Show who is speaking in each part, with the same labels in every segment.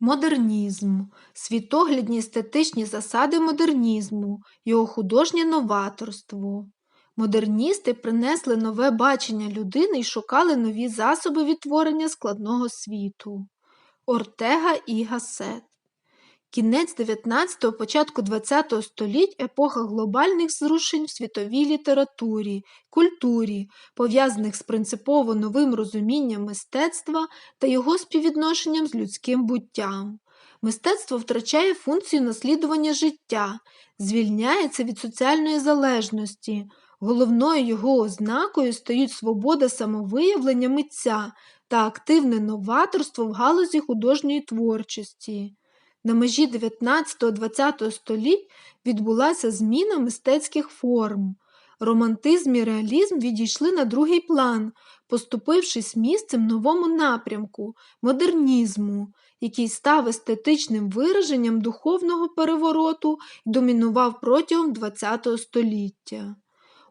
Speaker 1: Модернізм світоглядні естетичні засади модернізму, його художнє новаторство. Модерністи принесли нове бачення людини і шукали нові засоби відтворення складного світу. Ортега і Гассет Кінець 19-го, початку 20-го століть епоха глобальних зрушень в світовій літературі, культурі, пов'язаних з принципово новим розумінням мистецтва та його співвідношенням з людським буттям. Мистецтво втрачає функцію наслідування життя, звільняється від соціальної залежності. Головною його ознакою стають свобода самовиявлення митця та активне новаторство в галузі художньої творчості. На межі 19-20 століть відбулася зміна мистецьких форм. Романтизм і реалізм відійшли на другий план, поступившись місцем новому напрямку модернізму, який став естетичним вираженням духовного перевороту і домінував протягом ХХ століття.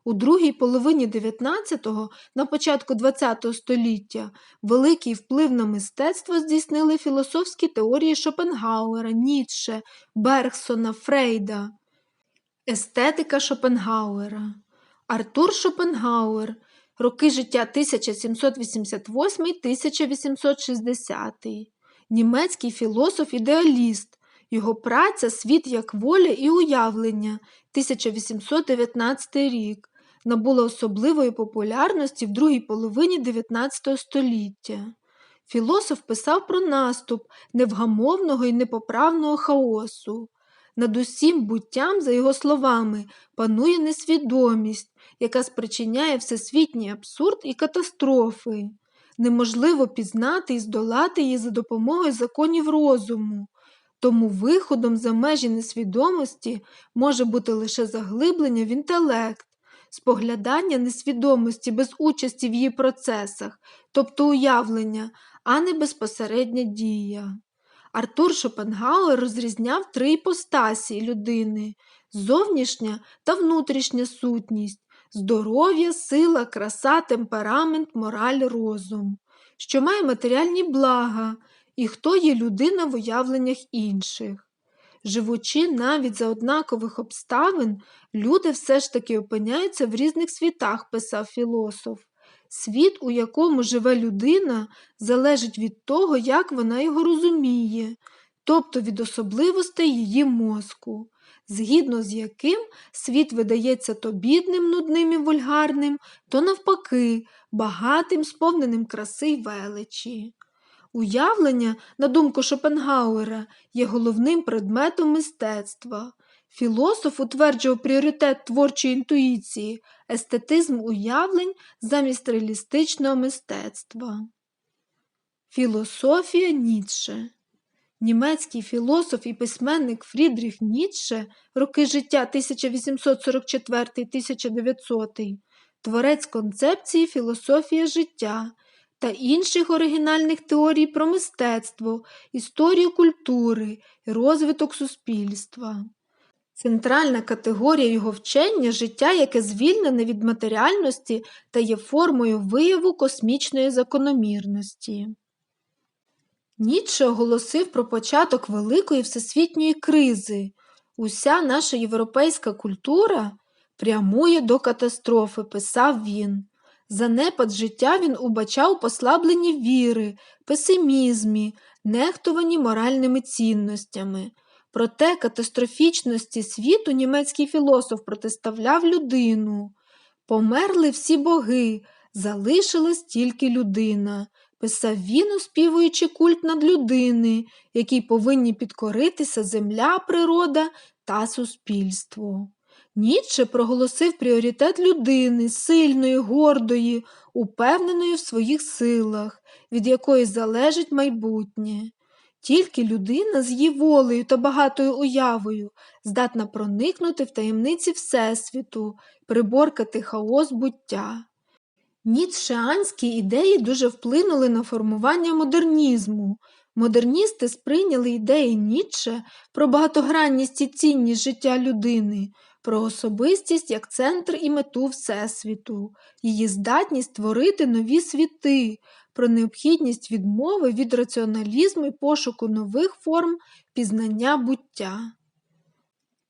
Speaker 1: У другій половині 19-го, на початку ХХ століття, великий вплив на мистецтво здійснили філософські теорії Шопенгауера, Ніцше, Бергсона, Фрейда. Естетика Шопенгауера. Артур Шопенгауер. Роки життя 1788-1860. Німецький філософ-ідеаліст. Його праця Світ як воля і уявлення 1819 рік набула особливої популярності в другій половині XIX століття. Філософ писав про наступ невгамовного і непоправного хаосу. Над усім буттям, за його словами, панує несвідомість, яка спричиняє всесвітній абсурд і катастрофи. Неможливо пізнати і здолати її за допомогою законів розуму. Тому виходом за межі несвідомості може бути лише заглиблення в інтелект, споглядання несвідомості без участі в її процесах, тобто уявлення, а не безпосередня дія. Артур Шопенгауер розрізняв три іпостасі людини зовнішня та внутрішня сутність, здоров'я, сила, краса, темперамент, мораль, розум, що має матеріальні блага і хто є людина в уявленнях інших. Живучи навіть за однакових обставин, люди все ж таки опиняються в різних світах, писав філософ. Світ, у якому живе людина, залежить від того, як вона його розуміє, тобто від особливостей її мозку, згідно з яким світ видається то бідним, нудним і вульгарним, то навпаки, багатим, сповненим краси й величі. Уявлення, на думку Шопенгауера, є головним предметом мистецтва. Філософ утверджував пріоритет творчої інтуїції, естетизм уявлень замість реалістичного мистецтва. Філософія Ніцше Німецький філософ і письменник Фрідріх Ніцше, роки життя 1844-1900, творець концепції філософія життя та інших оригінальних теорій про мистецтво, історію культури і розвиток суспільства. Центральна категорія його вчення життя, яке звільнене від матеріальності та є формою вияву космічної закономірності. Ніцше оголосив про початок великої всесвітньої кризи. Уся наша європейська культура прямує до катастрофи, писав він. Занепад життя він убачав послаблені віри, песимізмі, нехтовані моральними цінностями. Проте катастрофічності світу німецький філософ протиставляв людину. Померли всі боги, залишилась тільки людина. Писав він, оспівуючи культ над людини, якій повинні підкоритися земля, природа та суспільство. Ніцше проголосив пріоритет людини, сильної, гордої, упевненої в своїх силах, від якої залежить майбутнє. Тільки людина з її волею та багатою уявою здатна проникнути в таємниці Всесвіту, приборкати хаос буття. Ніцшеанські ідеї дуже вплинули на формування модернізму. Модерністи сприйняли ідеї Ніцше про багатогранність і цінність життя людини про особистість як центр і мету Всесвіту, її здатність створити нові світи, про необхідність відмови від раціоналізму і пошуку нових форм пізнання буття.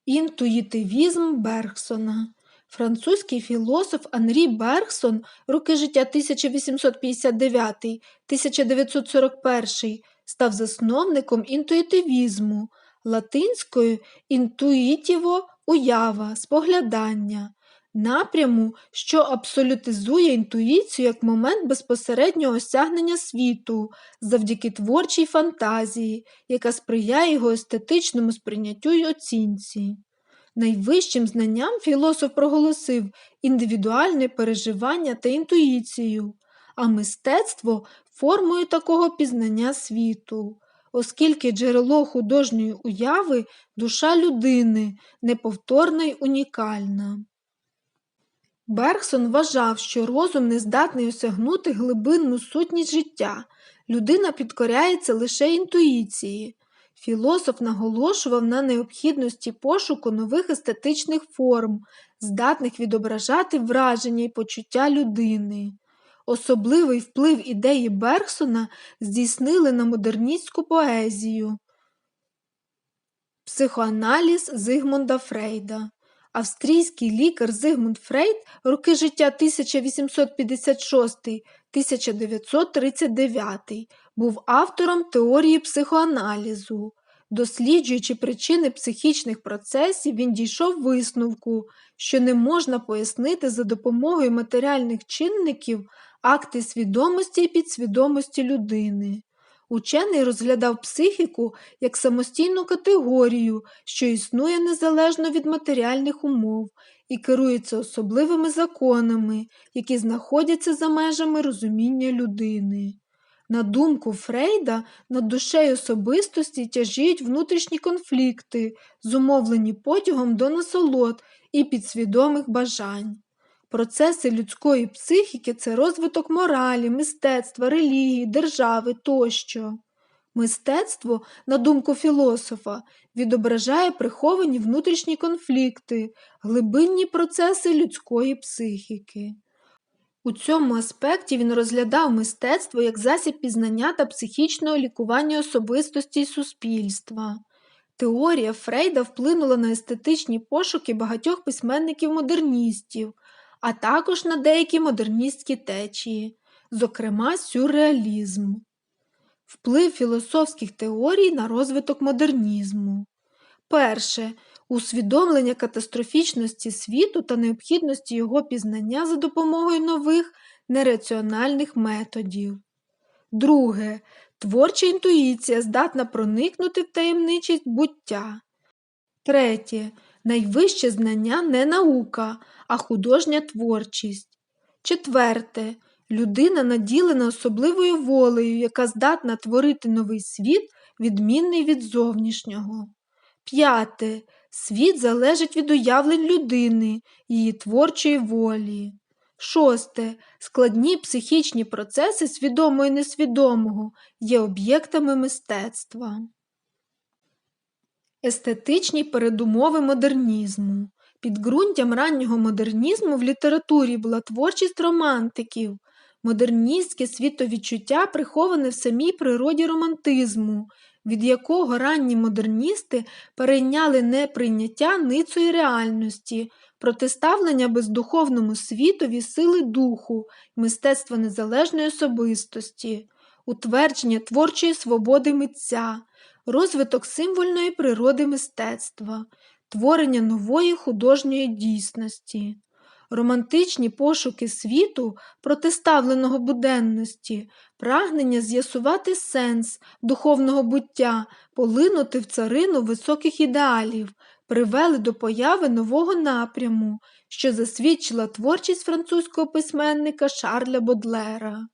Speaker 1: Інтуїтивізм Бергсона Французький філософ Анрі Бергсон, роки життя 1859-1941, став засновником інтуїтивізму, латинською інтуїтіво уява, споглядання, напряму, що абсолютизує інтуїцію як момент безпосереднього осягнення світу завдяки творчій фантазії, яка сприяє його естетичному сприйняттю й оцінці. Найвищим знанням філософ проголосив індивідуальне переживання та інтуїцію, а мистецтво формою такого пізнання світу, оскільки джерело художньої уяви душа людини неповторна й унікальна. Бергсон вважав, що розум не здатний осягнути глибинну сутність життя, людина підкоряється лише інтуїції. Філософ наголошував на необхідності пошуку нових естетичних форм, здатних відображати враження і почуття людини. Особливий вплив ідеї Бергсона здійснили на модерністську поезію. Психоаналіз Зигмунда Фрейда Австрійський лікар Зигмунд Фрейд роки життя 1856-1939 був автором теорії психоаналізу. Досліджуючи причини психічних процесів, він дійшов висновку, що не можна пояснити за допомогою матеріальних чинників акти свідомості і підсвідомості людини. Учений розглядав психіку як самостійну категорію, що існує незалежно від матеріальних умов і керується особливими законами, які знаходяться за межами розуміння людини. На думку Фрейда, над душею особистості тяжіють внутрішні конфлікти, зумовлені потягом до насолод і підсвідомих бажань. Процеси людської психіки це розвиток моралі, мистецтва, релігії, держави тощо. Мистецтво, на думку філософа, відображає приховані внутрішні конфлікти, глибинні процеси людської психіки. У цьому аспекті він розглядав мистецтво як засіб пізнання та психічного лікування особистості суспільства. Теорія Фрейда вплинула на естетичні пошуки багатьох письменників-модерністів, а також на деякі модерністські течії, зокрема сюрреалізм. Вплив філософських теорій на розвиток модернізму. Перше усвідомлення катастрофічності світу та необхідності його пізнання за допомогою нових нераціональних методів. Друге. Творча інтуїція здатна проникнути в таємничість буття. Третє. Найвище знання не наука, а художня творчість. Четверте. Людина наділена особливою волею, яка здатна творити новий світ, відмінний від зовнішнього. П'яте. Світ залежить від уявлень людини, її творчої волі. Шосте. Складні психічні процеси свідомого і несвідомого є об'єктами мистецтва. Естетичні передумови модернізму. Підґрунтям раннього модернізму в літературі була творчість романтиків, модерністське світовідчуття приховане в самій природі романтизму, від якого ранні модерністи перейняли не прийняття ницої реальності, протиставлення бездуховному світові сили духу, мистецтва незалежної особистості, утвердження творчої свободи митця, розвиток символьної природи мистецтва, творення нової художньої дійсності. Романтичні пошуки світу, протиставленого буденності, прагнення з'ясувати сенс духовного буття, полинути в царину високих ідеалів, привели до появи нового напряму, що засвідчила творчість французького письменника Шарля Бодлера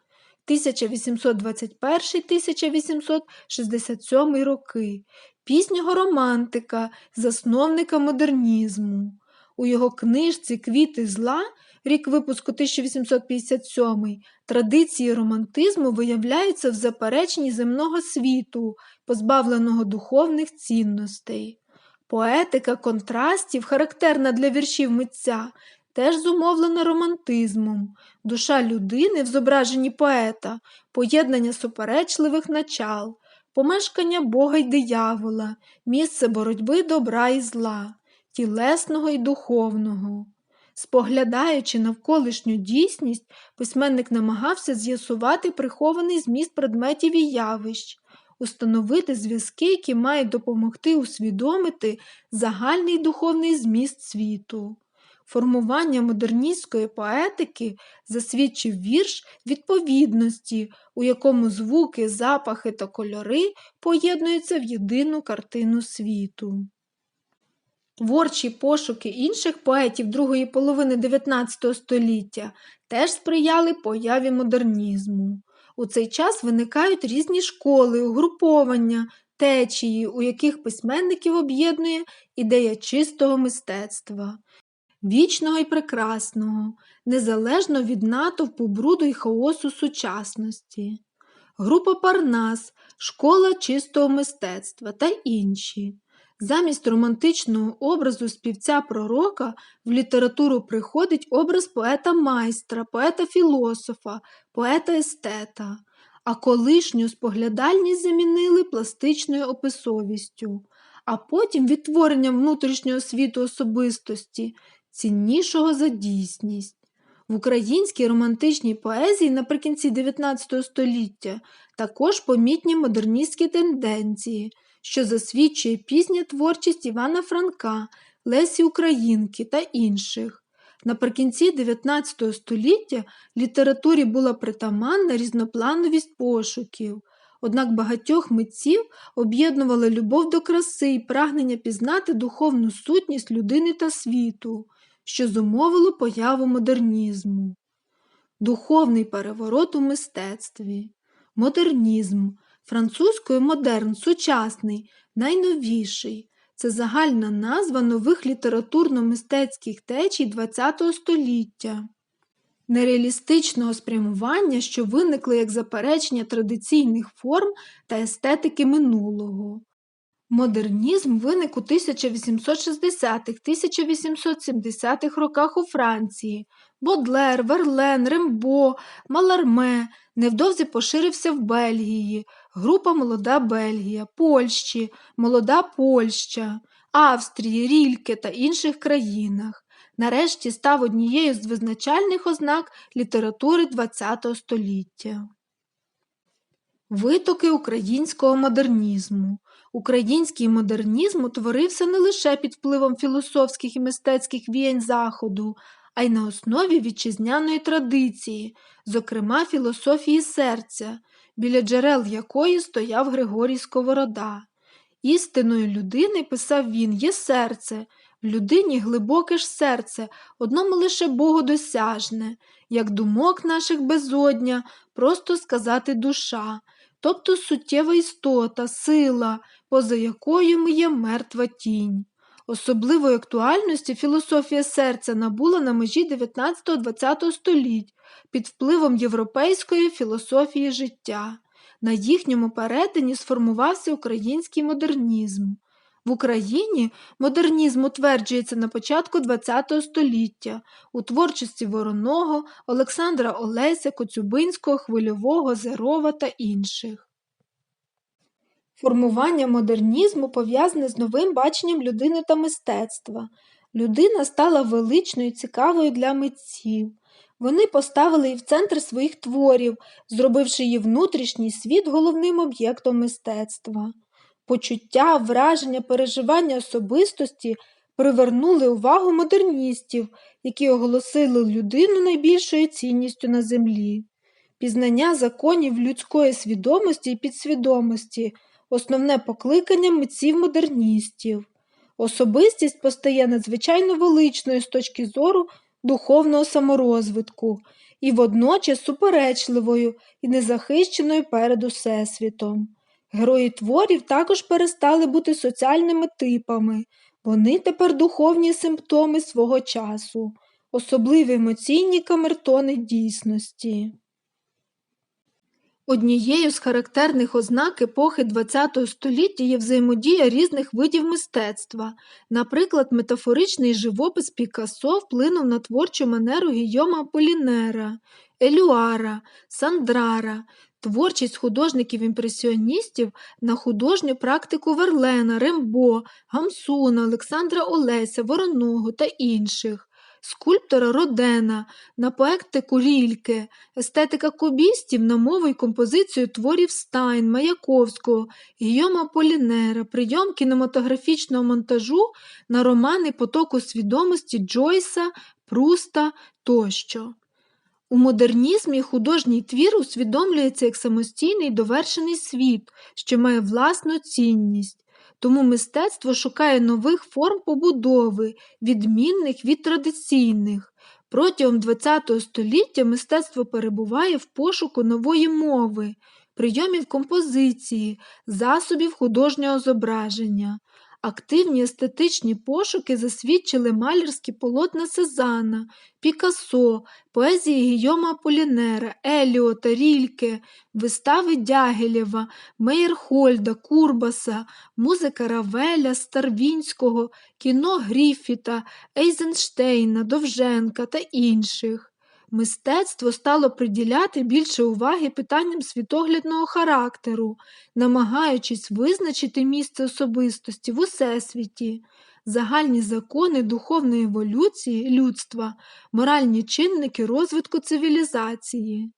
Speaker 1: 1821-1867 роки, пізнього романтика, засновника модернізму. У його книжці Квіти зла, рік випуску 1857, традиції романтизму виявляються в запереченні земного світу, позбавленого духовних цінностей. Поетика контрастів, характерна для віршів митця, теж зумовлена романтизмом, душа людини в зображенні поета, поєднання суперечливих начал, помешкання Бога й диявола, місце боротьби добра і зла, тілесного і духовного. Споглядаючи навколишню дійсність, письменник намагався з'ясувати прихований зміст предметів і явищ, установити зв'язки, які мають допомогти усвідомити загальний духовний зміст світу. Формування модерністської поетики засвідчив вірш відповідності, у якому звуки, запахи та кольори поєднуються в єдину картину світу. Творчі пошуки інших поетів другої половини XIX століття теж сприяли появі модернізму. У цей час виникають різні школи, угруповання, течії, у яких письменників об'єднує ідея чистого мистецтва, вічного і прекрасного, незалежно від натовпу бруду і хаосу сучасності. Група Парнас, школа чистого мистецтва та інші. Замість романтичного образу співця пророка в літературу приходить образ поета майстра, поета філософа, поета естета, а колишню споглядальність замінили пластичною описовістю, а потім відтворенням внутрішнього світу особистості, ціннішого за дійсність. В українській романтичній поезії наприкінці XIX століття також помітні модерністські тенденції що засвідчує пізня творчість Івана Франка, Лесі Українки та інших. Наприкінці 19 століття літературі була притаманна різноплановість пошуків, однак багатьох митців об'єднувала любов до краси і прагнення пізнати духовну сутність людини та світу, що зумовило появу модернізму. Духовний переворот у мистецтві, модернізм Французькою модерн сучасний, найновіший. Це загальна назва нових літературно-мистецьких течій ХХ століття, нереалістичного спрямування, що виникли як заперечення традиційних форм та естетики минулого. Модернізм виник у 1860-1870-х роках у Франції. Бодлер, Верлен, Рембо, Маларме невдовзі поширився в Бельгії, група Молода Бельгія, Польщі, Молода Польща, Австрії, Рільке та інших країнах. Нарешті став однією з визначальних ознак літератури ХХ століття. Витоки українського модернізму. Український модернізм утворився не лише під впливом філософських і мистецьких віянь Заходу, а й на основі вітчизняної традиції, зокрема філософії серця, біля джерел якої стояв Григорій Сковорода. Істиною людини, писав він, є серце, в людині глибоке ж серце, одному лише Богодосяжне, як думок наших безодня, просто сказати душа, тобто суттєва істота, сила, поза якою є мертва тінь. Особливої актуальності філософія серця набула на межі 19-20 століть під впливом європейської філософії життя. На їхньому перетині сформувався український модернізм. В Україні модернізм утверджується на початку ХХ століття у творчості Вороного, Олександра Олеся, Коцюбинського, Хвильового, Зерова та інших. Формування модернізму пов'язане з новим баченням людини та мистецтва. Людина стала величною і цікавою для митців. Вони поставили її в центр своїх творів, зробивши її внутрішній світ головним об'єктом мистецтва. Почуття, враження, переживання особистості привернули увагу модерністів, які оголосили людину найбільшою цінністю на землі. Пізнання законів людської свідомості і підсвідомості основне покликання митців модерністів. Особистість постає надзвичайно величною з точки зору духовного саморозвитку і водночас суперечливою і незахищеною перед Усесвітом. Герої творів також перестали бути соціальними типами, вони тепер духовні симптоми свого часу, особливі емоційні камертони дійсності. Однією з характерних ознак епохи ХХ століття є взаємодія різних видів мистецтва. Наприклад, метафоричний живопис Пікассо вплинув на творчу манеру Гійома Полінера, Елюара, Сандрара, творчість художників-імпресіоністів на художню практику Верлена, Рембо, Гамсуна, Олександра Олеся, Вороного та інших скульптора Родена, на поектику Рільке, естетика кубістів на мову й композицію творів Стайн, Маяковського, Гійома Полінера, прийом кінематографічного монтажу на романи потоку свідомості Джойса, Пруста тощо. У модернізмі художній твір усвідомлюється як самостійний довершений світ, що має власну цінність. Тому мистецтво шукає нових форм побудови, відмінних від традиційних. Протягом ХХ століття мистецтво перебуває в пошуку нової мови, прийомів композиції, засобів художнього зображення. Активні естетичні пошуки засвідчили малярські полотна Сезана, Пікассо, поезії Гійома Полінера, Еліота, Рільке, вистави Дягелєва, Мейерхольда, Курбаса, музика Равеля, Старвінського, кіно Гріфіта, Ейзенштейна, Довженка та інших. Мистецтво стало приділяти більше уваги питанням світоглядного характеру, намагаючись визначити місце особистості в усесвіті, загальні закони духовної еволюції людства, моральні чинники розвитку цивілізації.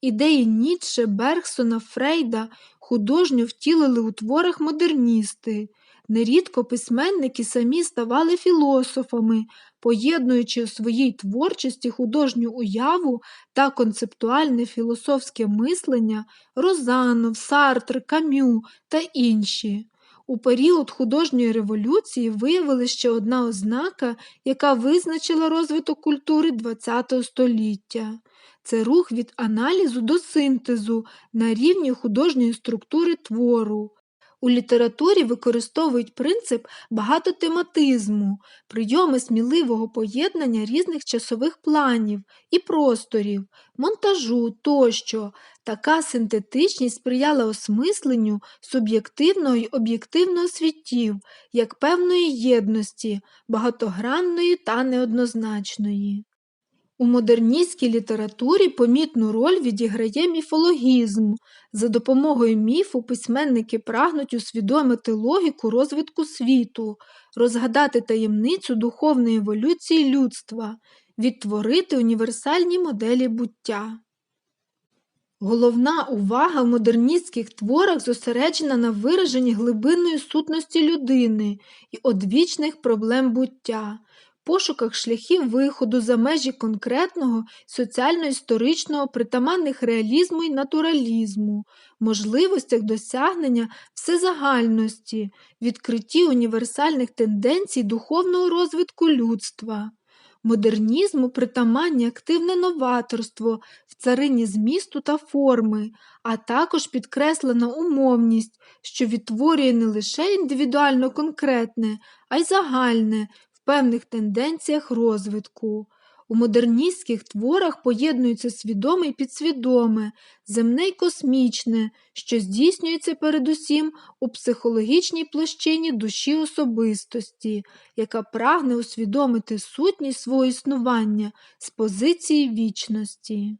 Speaker 1: Ідеї Ніцше, Бергсона, Фрейда художньо втілили у творах модерністи. Нерідко письменники самі ставали філософами, поєднуючи у своїй творчості художню уяву та концептуальне філософське мислення Розанов, Сартр, Кам'ю та інші. У період художньої революції виявилася ще одна ознака, яка визначила розвиток культури ХХ століття. Це рух від аналізу до синтезу на рівні художньої структури твору. У літературі використовують принцип багатотематизму, прийоми сміливого поєднання різних часових планів і просторів, монтажу тощо. Така синтетичність сприяла осмисленню суб'єктивного й об'єктивного світів як певної єдності, багатогранної та неоднозначної. У модерністській літературі помітну роль відіграє міфологізм. За допомогою міфу письменники прагнуть усвідомити логіку розвитку світу, розгадати таємницю духовної еволюції людства, відтворити універсальні моделі буття. Головна увага в модерністських творах зосереджена на вираженні глибинної сутності людини і одвічних проблем буття пошуках шляхів виходу за межі конкретного соціально-історичного притаманних реалізму і натуралізму, можливостях досягнення всезагальності, відкритті універсальних тенденцій духовного розвитку людства. Модернізму притаманні активне новаторство в царині змісту та форми, а також підкреслена умовність, що відтворює не лише індивідуально конкретне, а й загальне, певних тенденціях розвитку. У модерністських творах поєднується свідоме і підсвідоме, земне й космічне, що здійснюється передусім у психологічній площині душі особистості, яка прагне усвідомити сутність свого існування з позиції вічності.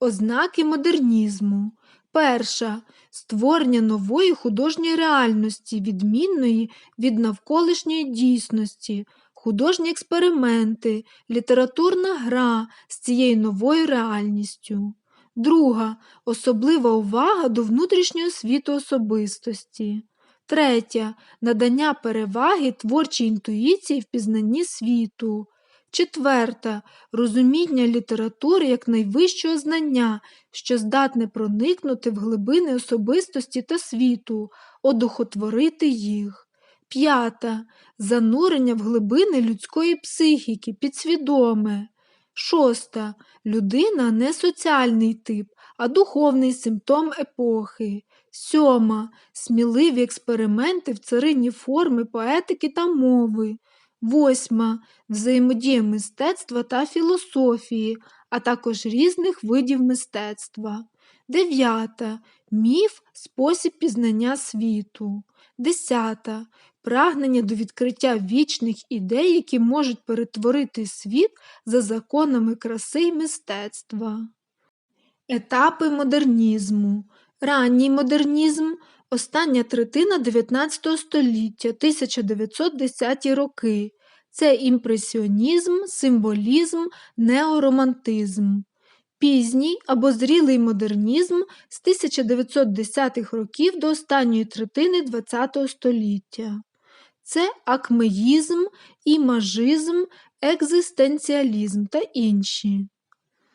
Speaker 1: Ознаки модернізму Перша створення нової художньої реальності, відмінної від навколишньої дійсності, художні експерименти, літературна гра з цією новою реальністю. Друга особлива увага до внутрішнього світу особистості. Третя надання переваги творчій інтуїції в пізнанні світу. Четверта розуміння літератури як найвищого знання, що здатне проникнути в глибини особистості та світу, одухотворити їх. П'ята занурення в глибини людської психіки, підсвідоме. Шоста людина не соціальний тип, а духовний симптом епохи. Сьома сміливі експерименти в царині форми поетики та мови. Восьма взаємодія мистецтва та філософії, а також різних видів мистецтва. Дев'ята. Міф спосіб пізнання світу. Десята. Прагнення до відкриття вічних ідей, які можуть перетворити світ за законами краси й мистецтва. Етапи модернізму. Ранній модернізм остання третина 19 століття 1910 роки. Це імпресіонізм, символізм, неоромантизм. Пізній або зрілий модернізм з 1910-х років до останньої третини ХХ століття. Це акмеїзм, імажизм, екзистенціалізм та інші.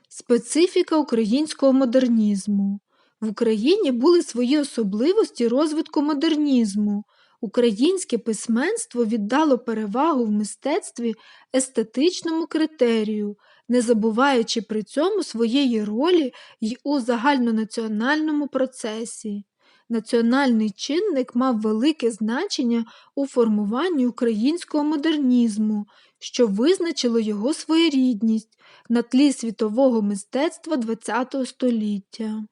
Speaker 1: Специфіка українського модернізму. В Україні були свої особливості розвитку модернізму. Українське письменство віддало перевагу в мистецтві естетичному критерію, не забуваючи при цьому своєї ролі й у загальнонаціональному процесі. Національний чинник мав велике значення у формуванні українського модернізму, що визначило його своєрідність на тлі світового мистецтва ХХ століття.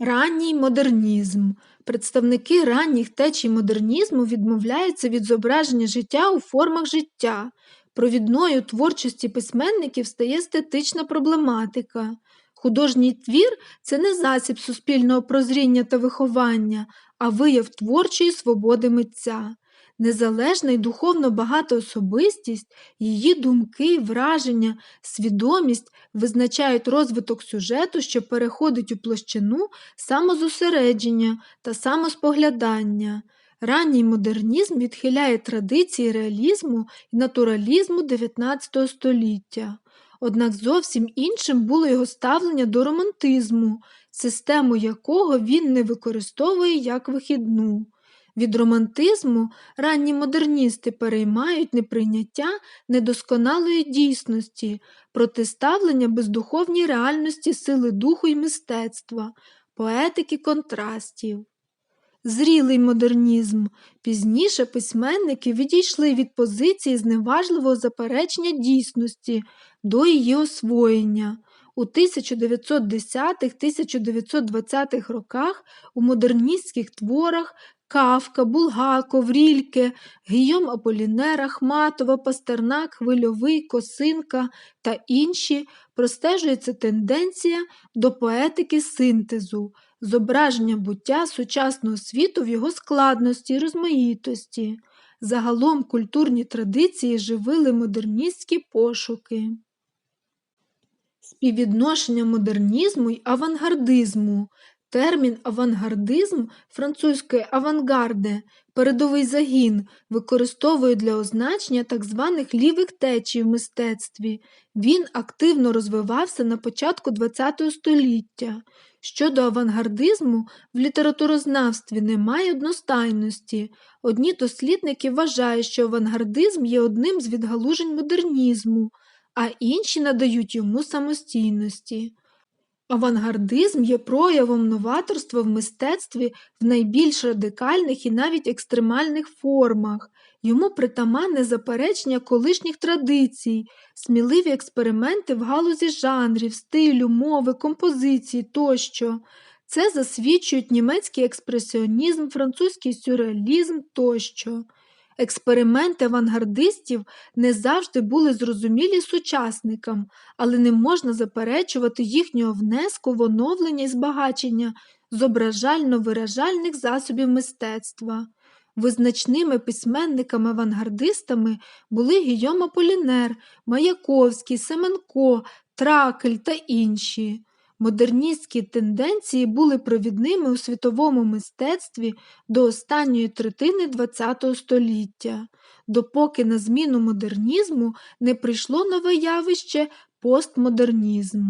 Speaker 1: Ранній модернізм. Представники ранніх течій модернізму відмовляються від зображення життя у формах життя. Провідною творчості письменників стає естетична проблематика. Художній твір це не засіб суспільного прозріння та виховання, а вияв творчої свободи митця. Незалежна і духовно багата особистість, її думки, враження, свідомість визначають розвиток сюжету, що переходить у площину самозосередження та самоспоглядання. Ранній модернізм відхиляє традиції реалізму і натуралізму XIX століття. Однак зовсім іншим було його ставлення до романтизму, систему якого він не використовує як вихідну. Від романтизму ранні модерністи переймають неприйняття недосконалої дійсності, протиставлення бездуховній реальності сили духу і мистецтва, поетики контрастів. Зрілий модернізм. Пізніше письменники відійшли від позиції зневажливого заперечення дійсності до її освоєння. У 1910-1920-х роках у модерністських творах Кавка, Булгаков, Рільке, Гійом Аполінер, Ахматова, Пастернак, Хвильовий, Косинка та інші простежується тенденція до поетики синтезу, зображення буття сучасного світу в його складності і розмаїтості. Загалом культурні традиції живили модерністські пошуки. Співвідношення модернізму й авангардизму Термін авангардизм французької авангарде, передовий загін, використовує для означення так званих лівих течій в мистецтві. Він активно розвивався на початку ХХ століття. Щодо авангардизму, в літературознавстві немає одностайності. Одні дослідники вважають, що авангардизм є одним з відгалужень модернізму, а інші надають йому самостійності. Авангардизм є проявом новаторства в мистецтві в найбільш радикальних і навіть екстремальних формах. Йому притаманне заперечення колишніх традицій, сміливі експерименти в галузі жанрів, стилю, мови, композиції тощо. Це засвідчують німецький експресіонізм, французький сюрреалізм тощо. Експерименти авангардистів не завжди були зрозумілі сучасникам, але не можна заперечувати їхнього внеску в оновлення і збагачення зображально-виражальних засобів мистецтва. Визначними письменниками-авангардистами були Гійом Аполінер, Маяковський, Семенко, Тракель та інші. Модерністські тенденції були провідними у світовому мистецтві до останньої третини ХХ століття, допоки на зміну модернізму не прийшло нове явище постмодернізм.